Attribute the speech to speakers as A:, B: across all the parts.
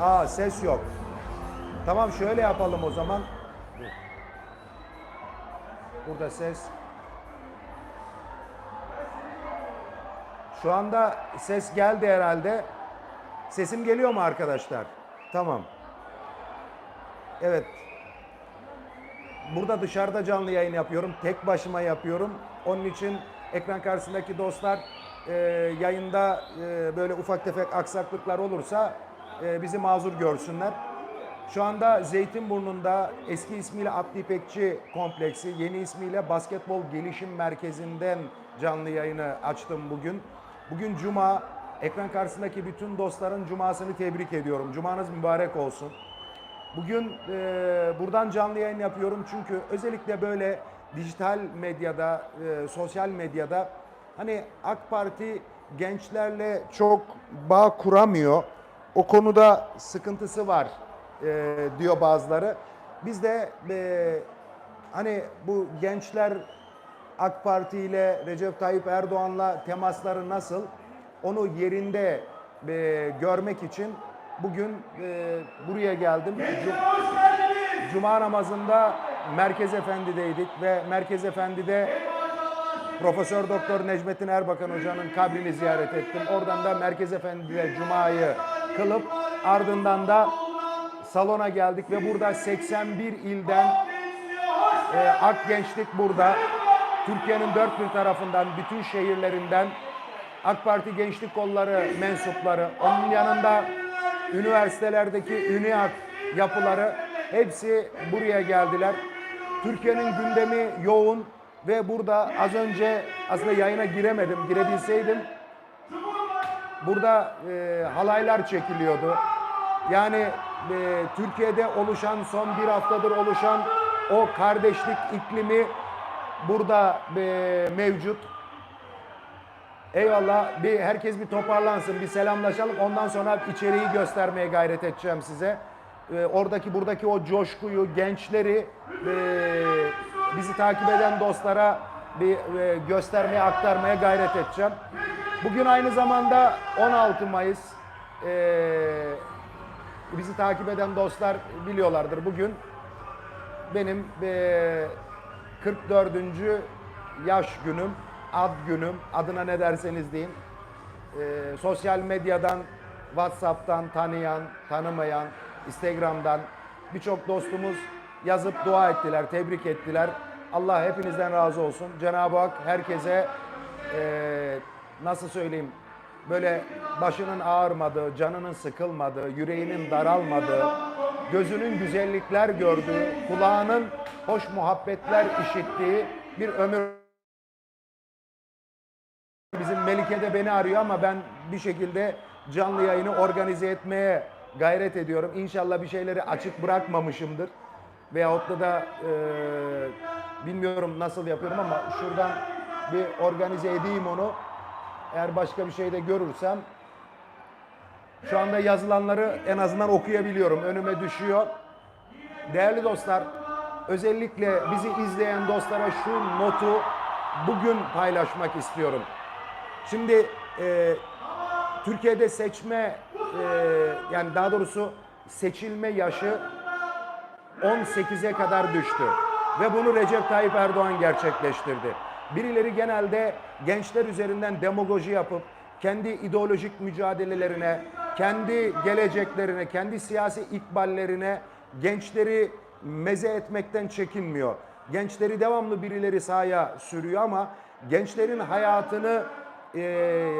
A: Aa ses yok. Tamam şöyle yapalım o zaman. Burada ses. Şu anda ses geldi herhalde. Sesim geliyor mu arkadaşlar? Tamam. Evet. Burada dışarıda canlı yayın yapıyorum. Tek başıma yapıyorum. Onun için ekran karşısındaki dostlar e, yayında e, böyle ufak tefek aksaklıklar olursa e, bizi mazur görsünler. Şu anda Zeytinburnu'nda eski ismiyle Abdi İpekçi Kompleksi, yeni ismiyle Basketbol Gelişim Merkezi'nden canlı yayını açtım bugün. Bugün Cuma. Ekran karşısındaki bütün dostların Cumasını tebrik ediyorum. Cumanız mübarek olsun. Bugün e, buradan canlı yayın yapıyorum çünkü özellikle böyle dijital medyada, e, sosyal medyada hani AK Parti gençlerle çok bağ kuramıyor. O konuda sıkıntısı var e, diyor bazıları. Biz de e, hani bu gençler AK Parti ile Recep Tayyip Erdoğan'la temasları nasıl onu yerinde e, görmek için bugün e, buraya geldim. Cum- Cuma namazında Merkez Efendi'deydik ve Merkez Efendi'de Profesör Doktor Necmettin Erbakan Hoca'nın kabrini ziyaret ettim. Oradan da Merkez Efendi'de Cuma'yı kılıp ardından da salona geldik ve burada 81 ilden e, Ak Gençlik burada. Türkiye'nin dört bir tarafından, bütün şehirlerinden AK Parti Gençlik Kolları mensupları, onun yanında üniversitelerdeki ÜNİAK yapıları hepsi buraya geldiler. Türkiye'nin gündemi yoğun ve burada az önce aslında yayına giremedim. Girebilseydim burada e, halaylar çekiliyordu. Yani e, Türkiye'de oluşan son bir haftadır oluşan o kardeşlik iklimi burada e, mevcut. Eyvallah. Bir herkes bir toparlansın, bir selamlaşalım. Ondan sonra içeriği göstermeye gayret edeceğim size. Ee, oradaki buradaki o coşkuyu, gençleri e, bizi takip eden dostlara bir e, göstermeye, aktarmaya gayret edeceğim. Bugün aynı zamanda 16 Mayıs. Ee, bizi takip eden dostlar biliyorlardır. Bugün benim e, 44. yaş günüm, ad günüm, adına ne derseniz deyin. E, sosyal medyadan, WhatsApp'tan tanıyan, tanımayan, Instagram'dan birçok dostumuz yazıp dua ettiler, tebrik ettiler. Allah hepinizden razı olsun. Cenab-ı Hak herkese e, nasıl söyleyeyim böyle başının ağırmadığı, canının sıkılmadığı, yüreğinin daralmadığı, gözünün güzellikler gördüğü, kulağının hoş muhabbetler işittiği bir ömür Bizim Melike de beni arıyor ama ben bir şekilde canlı yayını organize etmeye gayret ediyorum. İnşallah bir şeyleri açık bırakmamışımdır. Veyahut da da e, bilmiyorum nasıl yapıyorum ama şuradan bir organize edeyim onu. Eğer başka bir şey de görürsem şu anda yazılanları en azından okuyabiliyorum. Önüme düşüyor. Değerli dostlar, özellikle bizi izleyen dostlara şu notu bugün paylaşmak istiyorum. Şimdi e, Türkiye'de seçme e, yani daha doğrusu seçilme yaşı 18'e kadar düştü. Ve bunu Recep Tayyip Erdoğan gerçekleştirdi. Birileri genelde gençler üzerinden demagoji yapıp kendi ideolojik mücadelelerine, kendi geleceklerine, kendi siyasi ikballerine gençleri meze etmekten çekinmiyor. Gençleri devamlı birileri sahaya sürüyor ama gençlerin hayatını e,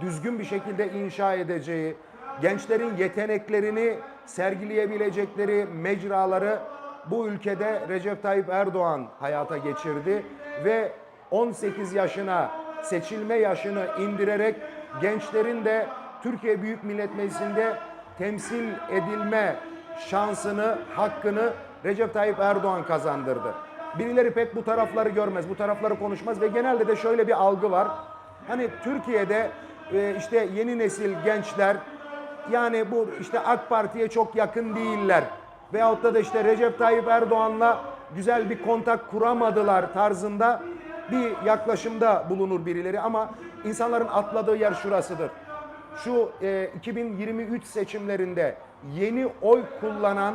A: düzgün bir şekilde inşa edeceği, gençlerin yeteneklerini sergileyebilecekleri mecraları bu ülkede Recep Tayyip Erdoğan hayata geçirdi ve 18 yaşına seçilme yaşını indirerek gençlerin de Türkiye Büyük Millet Meclisi'nde temsil edilme şansını, hakkını Recep Tayyip Erdoğan kazandırdı. Birileri pek bu tarafları görmez, bu tarafları konuşmaz ve genelde de şöyle bir algı var. Hani Türkiye'de e, işte yeni nesil gençler yani bu işte AK Parti'ye çok yakın değiller. Veyahut da, işte Recep Tayyip Erdoğan'la güzel bir kontak kuramadılar tarzında bir yaklaşımda bulunur birileri ama insanların atladığı yer şurasıdır. şu e, 2023 seçimlerinde yeni oy kullanan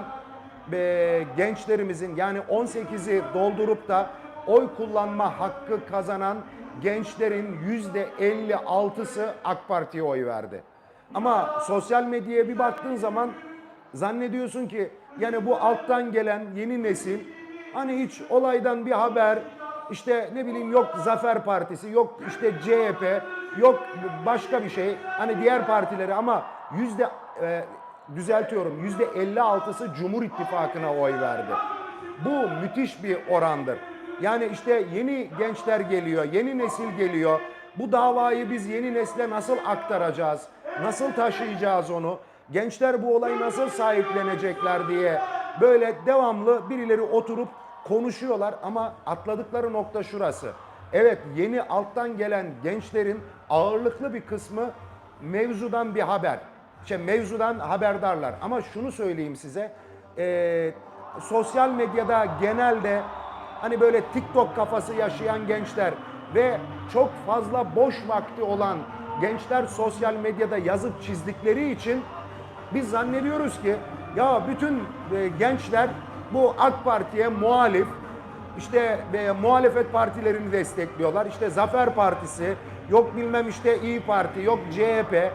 A: e, gençlerimizin yani 18'i doldurup da oy kullanma hakkı kazanan gençlerin yüzde 56'sı AK Parti'ye oy verdi. Ama sosyal medyaya bir baktığın zaman zannediyorsun ki yani bu alttan gelen yeni nesil hani hiç olaydan bir haber işte ne bileyim yok Zafer Partisi yok işte CHP yok başka bir şey hani diğer partileri ama yüzde e, düzeltiyorum yüzde 56'sı Cumhur İttifakı'na oy verdi. Bu müthiş bir orandır. Yani işte yeni gençler geliyor, yeni nesil geliyor. Bu davayı biz yeni nesle nasıl aktaracağız? Nasıl taşıyacağız onu? Gençler bu olayı nasıl sahiplenecekler diye böyle devamlı birileri oturup konuşuyorlar ama atladıkları nokta şurası. Evet yeni alttan gelen gençlerin ağırlıklı bir kısmı mevzudan bir haber. İşte mevzudan haberdarlar. Ama şunu söyleyeyim size. eee, sosyal medyada genelde hani böyle TikTok kafası yaşayan gençler ve çok fazla boş vakti olan gençler sosyal medyada yazıp çizdikleri için biz zannediyoruz ki ya bütün e, gençler bu AK Parti'ye muhalif işte e, muhalefet partilerini destekliyorlar. İşte Zafer Partisi, yok bilmem işte İyi Parti, yok CHP.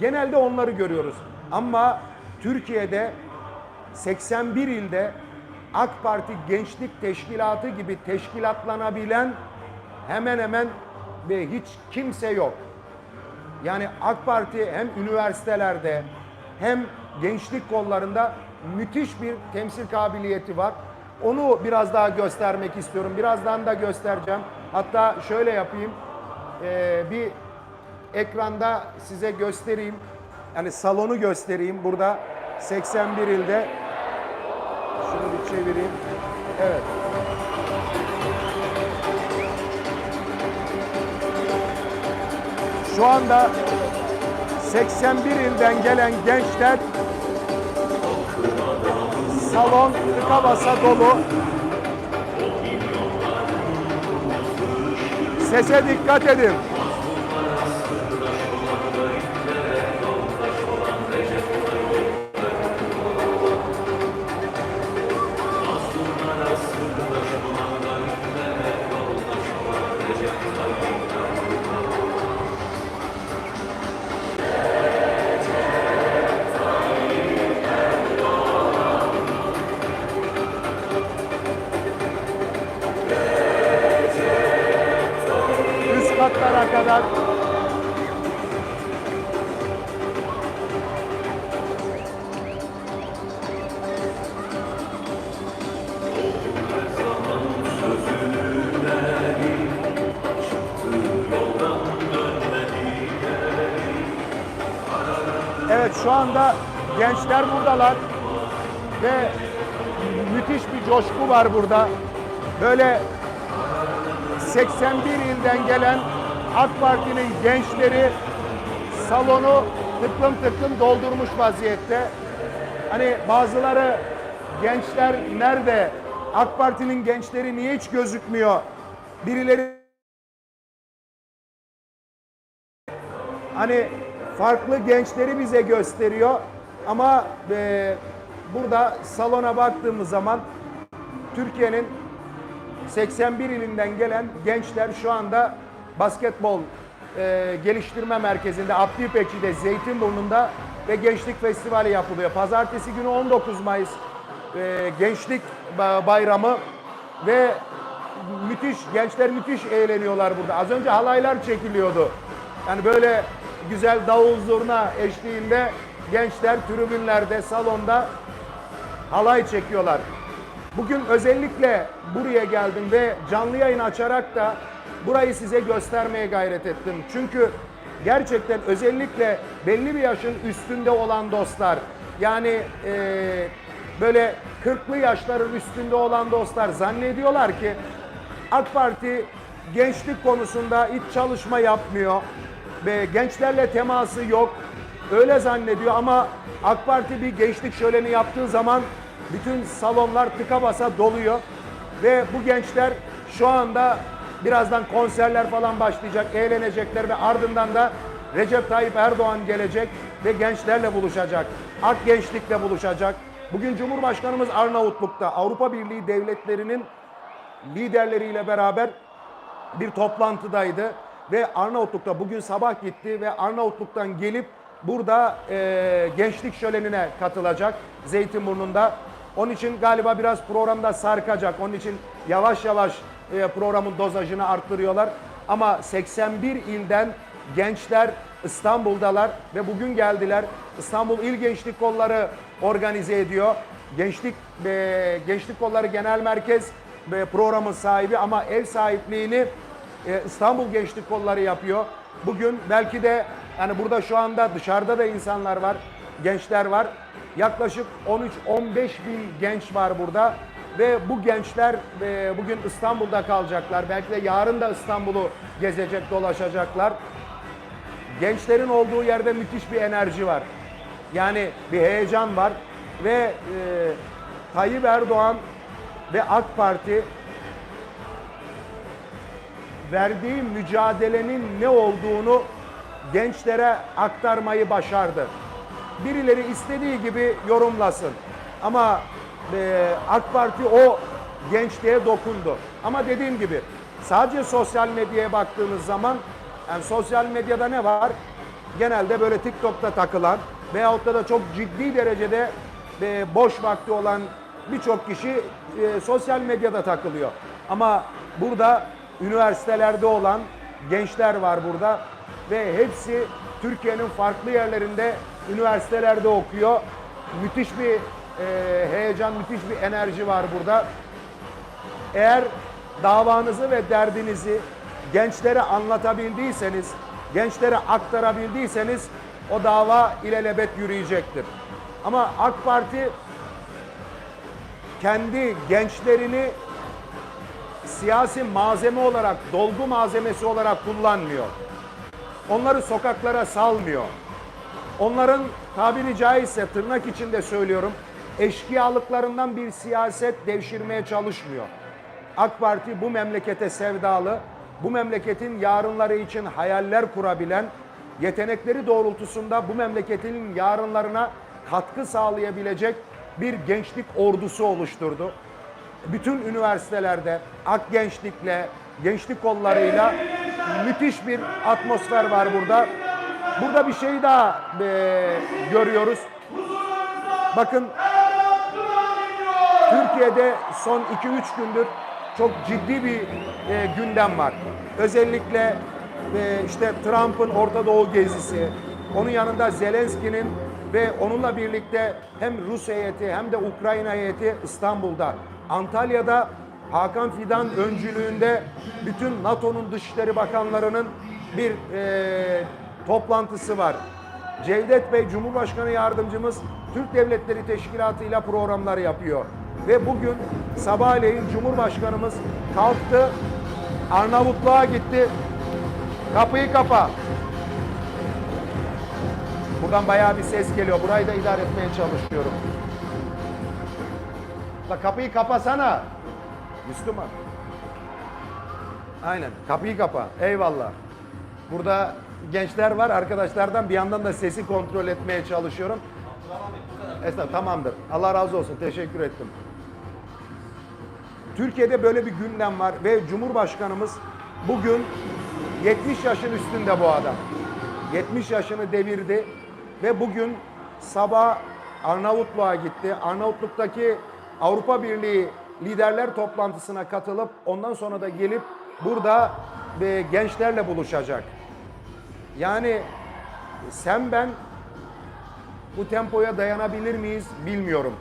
A: Genelde onları görüyoruz. Ama Türkiye'de 81 ilde AK Parti Gençlik Teşkilatı gibi teşkilatlanabilen hemen hemen ve hiç kimse yok. Yani AK Parti hem üniversitelerde hem gençlik kollarında müthiş bir temsil kabiliyeti var. Onu biraz daha göstermek istiyorum. Birazdan da göstereceğim. Hatta şöyle yapayım. Ee, bir ekranda size göstereyim. Yani salonu göstereyim. Burada 81 ilde. Şunu bir çevireyim. Evet. Şu anda 81 ilden gelen gençler salon tıka basa dolu. Sese dikkat edin. Üst gençler buradalar ve müthiş bir coşku var burada. Böyle 81 ilden gelen AK Parti'nin gençleri salonu tıklım tıklım doldurmuş vaziyette. Hani bazıları gençler nerede? AK Parti'nin gençleri niye hiç gözükmüyor? Birileri hani farklı gençleri bize gösteriyor ama e, burada salona baktığımız zaman Türkiye'nin 81 ilinden gelen gençler şu anda basketbol e, geliştirme merkezinde Abdi İpekçi'de Zeytinburnu'nda ve Gençlik Festivali yapılıyor. Pazartesi günü 19 Mayıs e, Gençlik Ba- Bayramı ve müthiş gençler müthiş eğleniyorlar burada. Az önce halaylar çekiliyordu. Yani böyle güzel davul zurna eşliğinde gençler tribünlerde, salonda halay çekiyorlar. Bugün özellikle buraya geldim ve canlı yayın açarak da burayı size göstermeye gayret ettim. Çünkü gerçekten özellikle belli bir yaşın üstünde olan dostlar yani eee, böyle 40'lı yaşların üstünde olan dostlar zannediyorlar ki AK Parti gençlik konusunda hiç çalışma yapmıyor ve gençlerle teması yok. Öyle zannediyor ama AK Parti bir gençlik şöleni yaptığı zaman bütün salonlar tıka basa doluyor. Ve bu gençler şu anda birazdan konserler falan başlayacak, eğlenecekler ve ardından da Recep Tayyip Erdoğan gelecek ve gençlerle buluşacak. Ak gençlikle buluşacak. Bugün Cumhurbaşkanımız Arnavutluk'ta Avrupa Birliği devletlerinin liderleriyle beraber bir toplantıdaydı ve Arnavutluk'ta bugün sabah gitti ve Arnavutluk'tan gelip burada e, gençlik şölenine katılacak Zeytinburnu'nda. Onun için galiba biraz programda sarkacak. Onun için yavaş yavaş e, programın dozajını arttırıyorlar. Ama 81 ilden gençler İstanbul'dalar ve bugün geldiler. İstanbul İl Gençlik Kolları organize ediyor. Gençlik e, Gençlik Kolları Genel Merkez ve programın sahibi ama ev sahipliğini e, İstanbul Gençlik Kolları yapıyor. Bugün belki de yani burada şu anda dışarıda da insanlar var, gençler var. Yaklaşık 13-15 bin genç var burada ve bu gençler e, bugün İstanbul'da kalacaklar. Belki de yarın da İstanbul'u gezecek, dolaşacaklar. Gençlerin olduğu yerde müthiş bir enerji var. Yani bir heyecan var ve e, Tayyip Erdoğan ve AK Parti verdiği mücadelenin ne olduğunu gençlere aktarmayı başardı. Birileri istediği gibi yorumlasın. Ama e, AK Parti o gençliğe dokundu. Ama dediğim gibi sadece sosyal medyaya baktığınız zaman yani sosyal medyada ne var? Genelde böyle TikTok'ta takılan veyahut da, da çok ciddi derecede e, boş vakti olan birçok kişi e, sosyal medyada takılıyor. Ama burada üniversitelerde olan gençler var burada ve hepsi Türkiye'nin farklı yerlerinde üniversitelerde okuyor. Müthiş bir e, heyecan, müthiş bir enerji var burada. Eğer davanızı ve derdinizi gençlere anlatabildiyseniz, gençlere aktarabildiyseniz o dava ilelebet yürüyecektir. Ama AK Parti kendi gençlerini siyasi malzeme olarak, dolgu malzemesi olarak kullanmıyor. Onları sokaklara salmıyor. Onların tabiri caizse tırnak içinde söylüyorum, eşkıyalıklarından bir siyaset devşirmeye çalışmıyor. AK Parti bu memlekete sevdalı, bu memleketin yarınları için hayaller kurabilen, yetenekleri doğrultusunda bu memleketin yarınlarına katkı sağlayabilecek bir gençlik ordusu oluşturdu. Bütün üniversitelerde ak gençlikle, gençlik kollarıyla müthiş bir atmosfer var burada. Burada bir şey daha e, görüyoruz. Bakın Türkiye'de son 2-3 gündür çok ciddi bir e, gündem var. Özellikle e, işte Trump'ın Orta Doğu gezisi, onun yanında Zelenski'nin ve onunla birlikte hem Rus heyeti hem de Ukrayna heyeti İstanbul'da. Antalya'da Hakan Fidan öncülüğünde bütün NATO'nun Dışişleri Bakanlarının bir e, toplantısı var. Cevdet Bey Cumhurbaşkanı Yardımcımız Türk Devletleri Teşkilatı ile programlar yapıyor. Ve bugün sabahleyin Cumhurbaşkanımız kalktı, Arnavutluğa gitti, kapıyı kapa. Buradan bayağı bir ses geliyor. Burayı da idare etmeye çalışıyorum. La kapıyı kapasana. Müslüman. Aynen. Kapıyı kapa. Eyvallah. Burada gençler var. Arkadaşlardan bir yandan da sesi kontrol etmeye çalışıyorum. Estağfurullah. Tamamdır. Allah razı olsun. Teşekkür ettim. Türkiye'de böyle bir gündem var ve Cumhurbaşkanımız bugün 70 yaşın üstünde bu adam. 70 yaşını devirdi ve bugün sabah Arnavutluğa gitti. Arnavutluk'taki Avrupa Birliği liderler toplantısına katılıp ondan sonra da gelip burada e, gençlerle buluşacak. Yani sen ben bu tempoya dayanabilir miyiz bilmiyorum.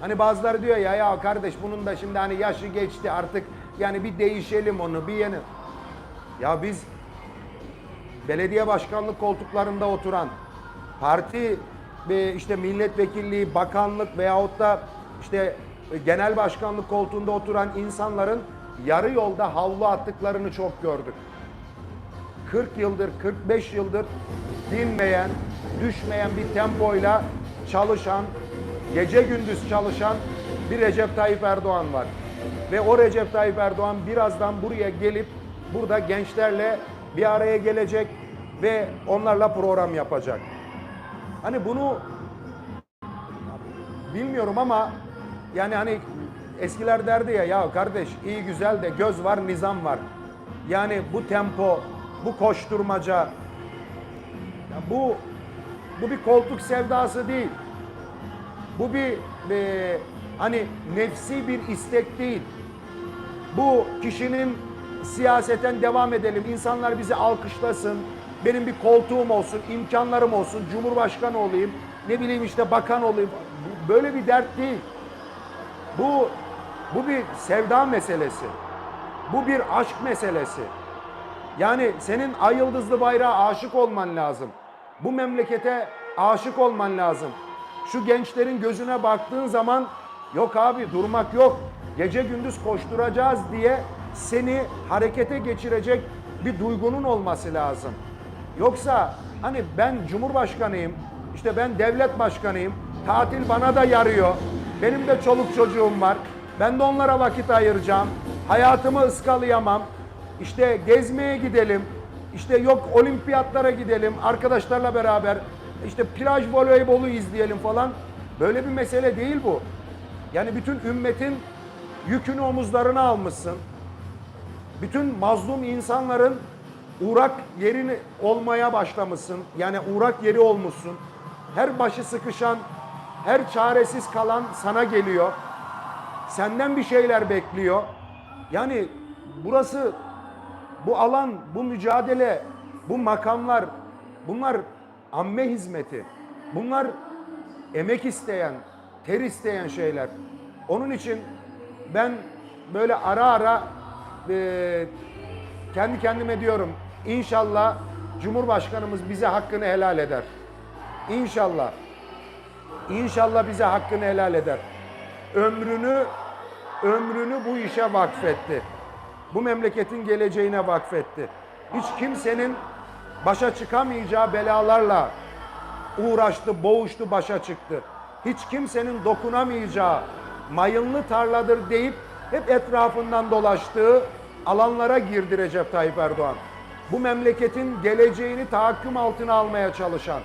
A: Hani bazıları diyor ya ya kardeş bunun da şimdi hani yaşı geçti artık yani bir değişelim onu bir yeni. Ya biz belediye başkanlık koltuklarında oturan parti ve işte milletvekilliği, bakanlık veyahut da işte genel başkanlık koltuğunda oturan insanların yarı yolda havlu attıklarını çok gördük. 40 yıldır, 45 yıldır dinmeyen, düşmeyen bir tempoyla çalışan, gece gündüz çalışan bir Recep Tayyip Erdoğan var. Ve o Recep Tayyip Erdoğan birazdan buraya gelip burada gençlerle bir araya gelecek. ve onlarla program yapacak. Hani bunu bilmiyorum ama yani hani eskiler derdi ya ya kardeş iyi güzel de göz var nizam var. Yani bu tempo, bu koşturmaca ya bu bu bir koltuk sevdası değil. Bu bir e, hani nefsi bir istek değil. Bu kişinin siyaseten devam edelim, insanlar bizi alkışlasın, benim bir koltuğum olsun, imkanlarım olsun, cumhurbaşkanı olayım, ne bileyim işte bakan olayım. Böyle bir dert değil. Bu bu bir sevda meselesi. Bu bir aşk meselesi. Yani senin ay yıldızlı bayrağa aşık olman lazım. Bu memlekete aşık olman lazım. Şu gençlerin gözüne baktığın zaman yok abi durmak yok. Gece gündüz koşturacağız diye seni harekete geçirecek bir duygunun olması lazım. Yoksa hani ben cumhurbaşkanıyım, işte ben devlet başkanıyım, tatil bana da yarıyor. Benim de çoluk çocuğum var. Ben de onlara vakit ayıracağım. Hayatımı ıskalayamam. İşte gezmeye gidelim. İşte yok olimpiyatlara gidelim arkadaşlarla beraber. İşte plaj voleybolu izleyelim falan. Böyle bir mesele değil bu. Yani bütün ümmetin yükünü omuzlarına almışsın. Bütün mazlum insanların uğrak yerini olmaya başlamışsın. Yani uğrak yeri olmuşsun. Her başı sıkışan, her çaresiz kalan sana geliyor. Senden bir şeyler bekliyor. Yani burası bu alan, bu mücadele, bu makamlar bunlar amme hizmeti. Bunlar emek isteyen, ter isteyen şeyler. Onun için ben böyle ara ara e, kendi kendime diyorum inşallah Cumhurbaşkanımız bize hakkını helal eder. İnşallah. İnşallah bize hakkını helal eder. Ömrünü ömrünü bu işe vakfetti. Bu memleketin geleceğine vakfetti. Hiç kimsenin başa çıkamayacağı belalarla uğraştı, boğuştu, başa çıktı. Hiç kimsenin dokunamayacağı mayınlı tarladır deyip hep etrafından dolaştığı alanlara girdi Recep Tayyip Erdoğan. Bu memleketin geleceğini tahakküm altına almaya çalışan,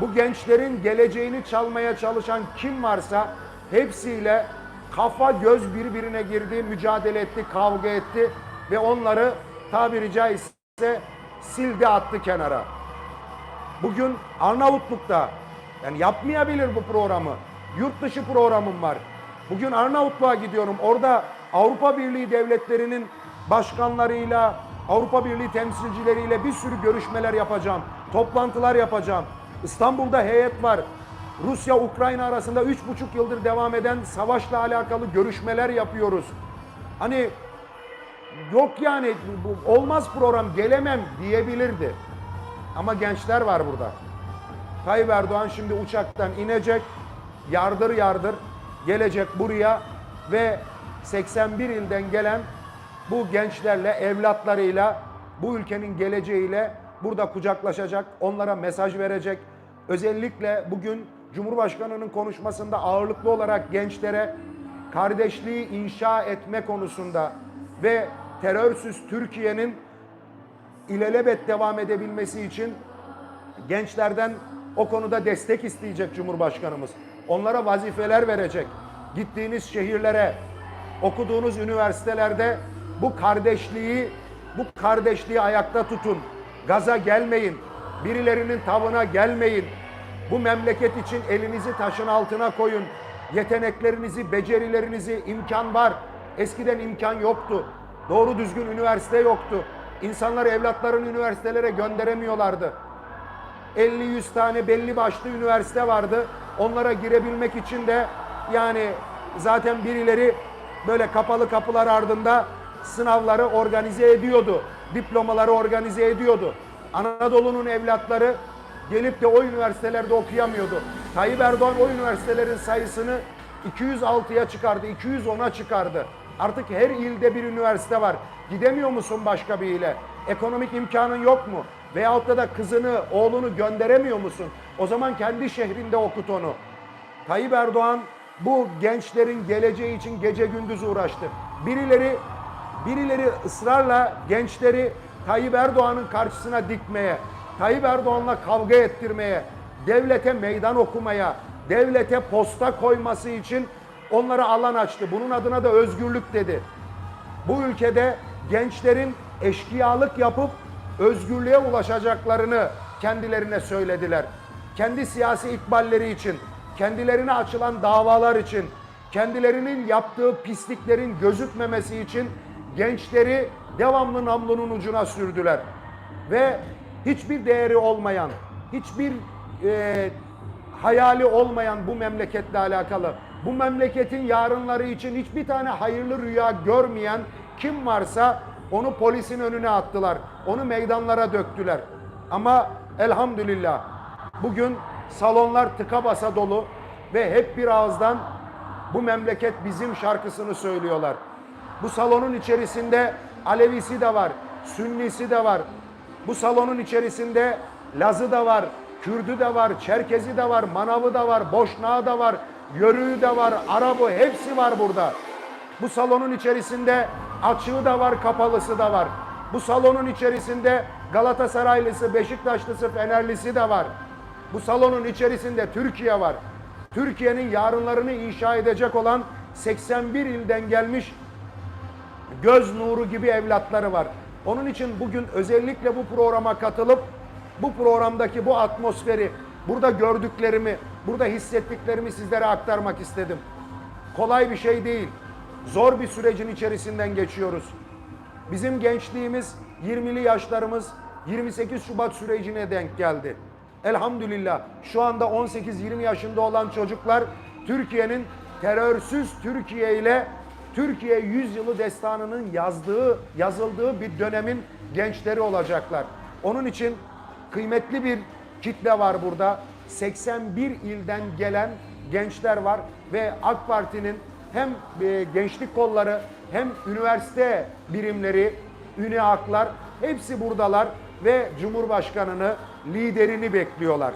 A: bu gençlerin geleceğini çalmaya çalışan kim varsa hepsiyle kafa göz birbirine girdi, mücadele etti, kavga etti ve onları tabiri caizse sildi attı kenara. Bugün Arnavutluk'ta yani yapmayabilir bu programı. Yurt dışı programım var. Bugün Arnavutluğa gidiyorum. Orada Avrupa Birliği devletlerinin başkanlarıyla, Avrupa Birliği temsilcileriyle bir sürü görüşmeler yapacağım. Toplantılar yapacağım. İstanbul'da heyet var. Rusya Ukrayna arasında üç buçuk yıldır devam eden savaşla alakalı görüşmeler yapıyoruz. Hani yok yani olmaz program gelemem diyebilirdi. Ama gençler var burada. Tayyip Erdoğan şimdi uçaktan inecek, yardır yardır gelecek buraya ve 81 ilden gelen bu gençlerle, evlatlarıyla, bu ülkenin geleceğiyle burada kucaklaşacak, onlara mesaj verecek. Özellikle bugün Cumhurbaşkanı'nın konuşmasında ağırlıklı olarak gençlere kardeşliği inşa etme konusunda ve terörsüz Türkiye'nin ilelebet devam edebilmesi için gençlerden o konuda destek isteyecek Cumhurbaşkanımız. Onlara vazifeler verecek. Gittiğiniz şehirlere, okuduğunuz üniversitelerde bu kardeşliği, bu kardeşliği ayakta tutun. Gaza gelmeyin. Birilerinin tavına gelmeyin. Bu memleket için elinizi taşın altına koyun. Yeteneklerinizi, becerilerinizi, imkan var. Eskiden imkan yoktu. Doğru düzgün üniversite yoktu. İnsanlar evlatlarını üniversitelere gönderemiyorlardı. 50-100 tane belli başlı üniversite vardı. Onlara girebilmek için de yani zaten birileri böyle kapalı kapılar ardında sınavları organize ediyordu. Diplomaları organize ediyordu. Anadolu'nun evlatları gelip de o üniversitelerde okuyamıyordu. Tayyip Erdoğan o üniversitelerin sayısını 206'ya çıkardı, 210'a çıkardı. Artık her ilde bir üniversite var. Gidemiyor musun başka bir ile? Ekonomik imkanın yok mu? Veyahut da, da kızını, oğlunu gönderemiyor musun? O zaman kendi şehrinde okut onu. Tayyip Erdoğan bu gençlerin geleceği için gece gündüz uğraştı. Birileri birileri ısrarla gençleri Tayyip Erdoğan'ın karşısına dikmeye, Tayyip Erdoğan'la kavga ettirmeye, devlete meydan okumaya, devlete posta koyması için onlara alan açtı. Bunun adına da özgürlük dedi. Bu ülkede gençlerin eşkıyalık yapıp özgürlüğe ulaşacaklarını kendilerine söylediler. Kendi siyasi ikballeri için, kendilerine açılan davalar için, kendilerinin yaptığı pisliklerin gözükmemesi için gençleri devamlı namlunun ucuna sürdüler. Ve hiçbir değeri olmayan, hiçbir e, hayali olmayan bu memleketle alakalı, bu memleketin yarınları için hiçbir tane hayırlı rüya görmeyen kim varsa onu polisin önüne attılar. Onu meydanlara döktüler. Ama elhamdülillah bugün salonlar tıka basa dolu ve hep bir ağızdan bu memleket bizim şarkısını söylüyorlar. Bu salonun içerisinde Alevisi de var, Sünnisi de var. Bu salonun içerisinde Lazı da var, Kürdü de var, Çerkezi de var, Manavı da var, Boşnağı da var, Yörüğü de var, Arabı hepsi var burada. Bu salonun içerisinde açığı da var, kapalısı da var. Bu salonun içerisinde Galatasaraylısı, Beşiktaşlısı, Fenerlisi de var. Bu salonun içerisinde Türkiye var. Türkiye'nin yarınlarını inşa edecek olan 81 ilden gelmiş göz nuru gibi evlatları var. Onun için bugün özellikle bu programa katılıp bu programdaki bu atmosferi, burada gördüklerimi, burada hissettiklerimi sizlere aktarmak istedim. Kolay bir şey değil. Zor bir sürecin içerisinden geçiyoruz. Bizim gençliğimiz, 20'li yaşlarımız 28 Şubat sürecine denk geldi. Elhamdülillah şu anda 18-20 yaşında olan çocuklar Türkiye'nin terörsüz Türkiye ile Türkiye yüzyılı destanının yazdığı, yazıldığı bir dönemin gençleri olacaklar. Onun için kıymetli bir kitle var burada. 81 ilden gelen gençler var ve AK Parti'nin hem e, gençlik kolları hem üniversite birimleri, ÜNİAK'lar hepsi buradalar ve Cumhurbaşkanını, liderini bekliyorlar.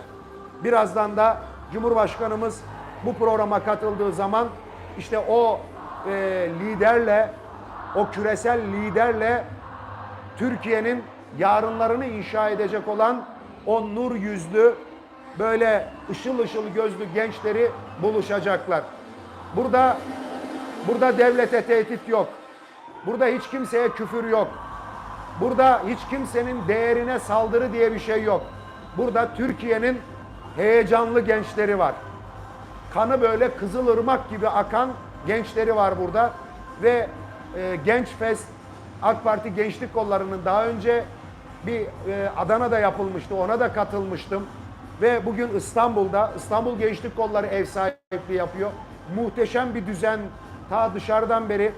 A: Birazdan da Cumhurbaşkanımız bu programa katıldığı zaman işte o e, liderle, o küresel liderle Türkiye'nin yarınlarını inşa edecek olan o nur yüzlü, böyle ışıl ışıl gözlü gençleri buluşacaklar. Burada burada devlete tehdit yok. Burada hiç kimseye küfür yok. Burada hiç kimsenin değerine saldırı diye bir şey yok. Burada Türkiye'nin heyecanlı gençleri var. Kanı böyle kızılırmak gibi akan gençleri var burada. Ve e, Genç Fest AK Parti Gençlik Kolları'nın daha önce bir e, Adana'da yapılmıştı. Ona da katılmıştım. Ve bugün İstanbul'da İstanbul Gençlik Kolları ev sahipliği yapıyor. Muhteşem bir düzen ta dışarıdan beri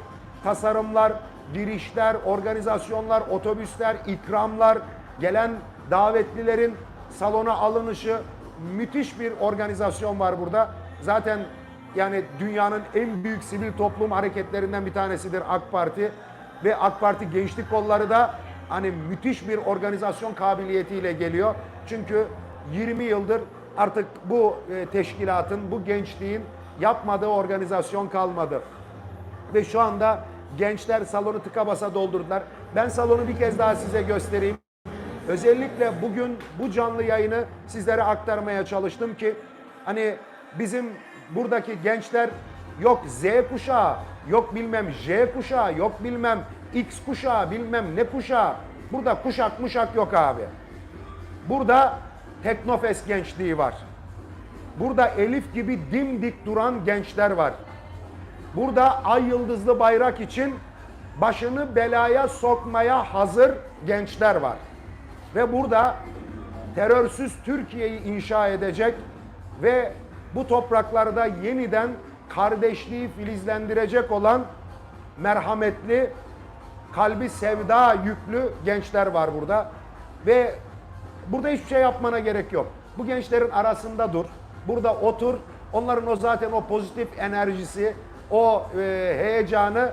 A: tasarımlar, girişler, organizasyonlar, otobüsler, ikramlar, gelen davetlilerin salona alınışı müthiş bir organizasyon var burada. Zaten yani dünyanın en büyük sivil toplum hareketlerinden bir tanesidir AK Parti ve AK Parti Gençlik Kolları da hani müthiş bir organizasyon kabiliyetiyle geliyor. Çünkü 20 yıldır artık bu e, teşkilatın, bu gençliğin yapmadığı organizasyon kalmadı. Ve şu anda gençler salonu tıka basa doldurdular. Ben salonu bir kez daha size göstereyim. Özellikle bugün bu canlı yayını sizlere aktarmaya çalıştım ki hani bizim buradaki gençler yok Z kuşağı, yok bilmem J kuşağı, yok bilmem X kuşağı, bilmem ne kuşağı. Burada kuşak muşak yok abi. Burada Teknofest gençliği var. Burada Elif gibi dimdik duran gençler var. Burada ay yıldızlı bayrak için başını belaya sokmaya hazır gençler var. Ve burada terörsüz Türkiye'yi inşa edecek ve bu topraklarda yeniden kardeşliği filizlendirecek olan merhametli, kalbi sevda yüklü gençler var burada. Ve burada hiçbir şey yapmana gerek yok. Bu gençlerin arasında dur. Burada otur. Onların o zaten o pozitif enerjisi, o e, heyecanı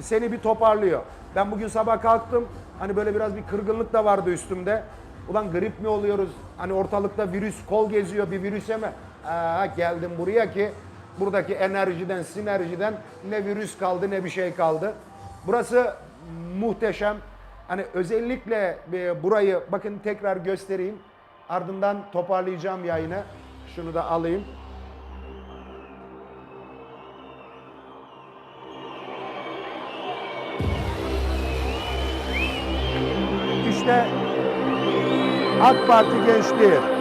A: seni bir toparlıyor. Ben bugün sabah kalktım. Hani böyle biraz bir kırgınlık da vardı üstümde. Ulan grip mi oluyoruz? Hani ortalıkta virüs kol geziyor bir virüse mi? Aa, geldim buraya ki buradaki enerjiden, sinerjiden ne virüs kaldı ne bir şey kaldı. Burası muhteşem. Hani özellikle e, burayı bakın tekrar göstereyim. Ardından toparlayacağım yayını. Şunu da alayım. İşte AK Parti gençliği.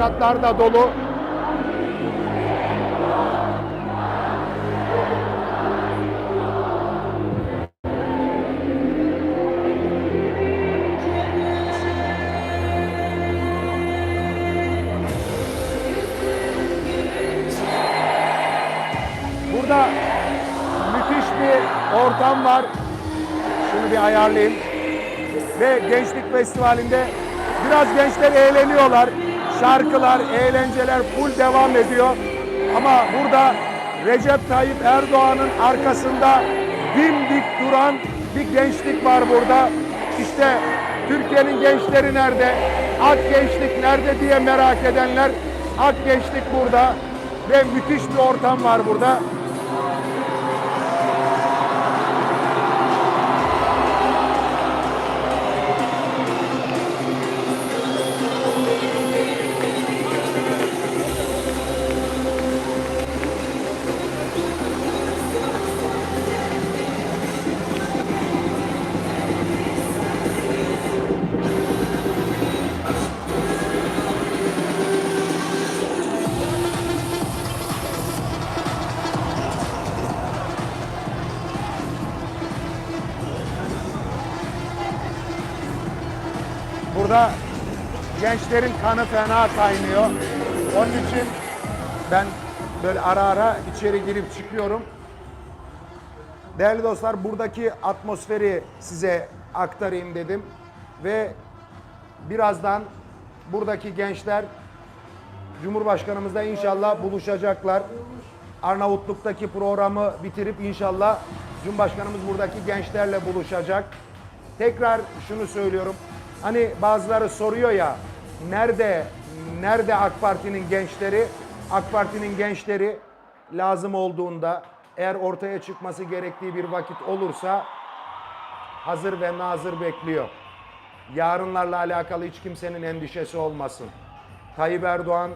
A: Üst katlar da dolu. Burada müthiş bir ortam var. Şunu bir ayarlayayım. Ve Gençlik Festivali'nde biraz gençler eğleniyorlar. Şarkılar, eğlenceler full devam ediyor. Ama burada Recep Tayyip Erdoğan'ın arkasında dimdik duran bir gençlik var burada. İşte Türkiye'nin gençleri nerede? Ak gençlik nerede diye merak edenler Ak gençlik burada ve müthiş bir ortam var burada. Gençlerin kanı fena kaynıyor. Onun için ben böyle ara ara içeri girip çıkıyorum. Değerli dostlar buradaki atmosferi size aktarayım dedim. Ve birazdan buradaki gençler Cumhurbaşkanımızla inşallah buluşacaklar. Arnavutluk'taki programı bitirip inşallah Cumhurbaşkanımız buradaki gençlerle buluşacak. Tekrar şunu söylüyorum. Hani bazıları soruyor ya nerede nerede AK Parti'nin gençleri? AK Parti'nin gençleri lazım olduğunda eğer ortaya çıkması gerektiği bir vakit olursa hazır ve nazır bekliyor. Yarınlarla alakalı hiç kimsenin endişesi olmasın. Tayyip Erdoğan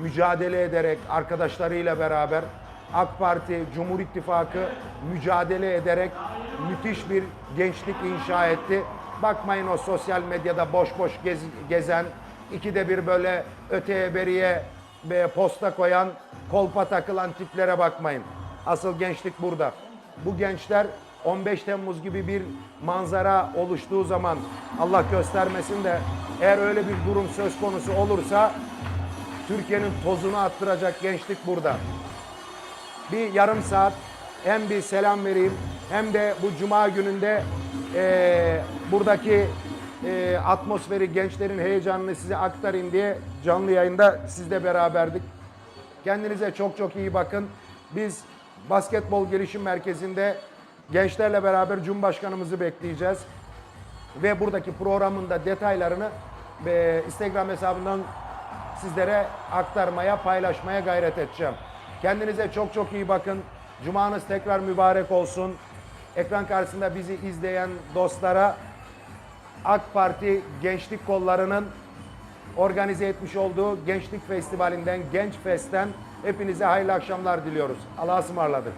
A: mücadele ederek arkadaşlarıyla beraber AK Parti, Cumhur İttifakı mücadele ederek müthiş bir gençlik inşa etti. Bakmayın o sosyal medyada boş boş gez- gezen, ikide bir böyle öteye beriye ve posta koyan, kolpa takılan tiplere bakmayın. Asıl gençlik burada. Bu gençler 15 Temmuz gibi bir manzara oluştuğu zaman Allah göstermesin de eğer öyle bir durum söz konusu olursa Türkiye'nin tozunu attıracak gençlik burada. Bir yarım saat hem bir selam vereyim hem de bu cuma gününde eee, buradaki eee, atmosferi, gençlerin heyecanını size aktarayım diye canlı yayında sizle beraberdik. Kendinize çok çok iyi bakın. Biz Basketbol Gelişim Merkezi'nde gençlerle beraber Cumhurbaşkanımızı bekleyeceğiz. Ve buradaki programın da detaylarını eee, Instagram hesabından sizlere aktarmaya, paylaşmaya gayret edeceğim. Kendinize çok çok iyi bakın. Cumanız tekrar mübarek olsun. Ekran karşısında bizi izleyen dostlara AK Parti Gençlik Kolları'nın organize etmiş olduğu Gençlik Festivali'nden, Genç Fest'ten hepinize hayırlı akşamlar diliyoruz. Allah'a ısmarladık.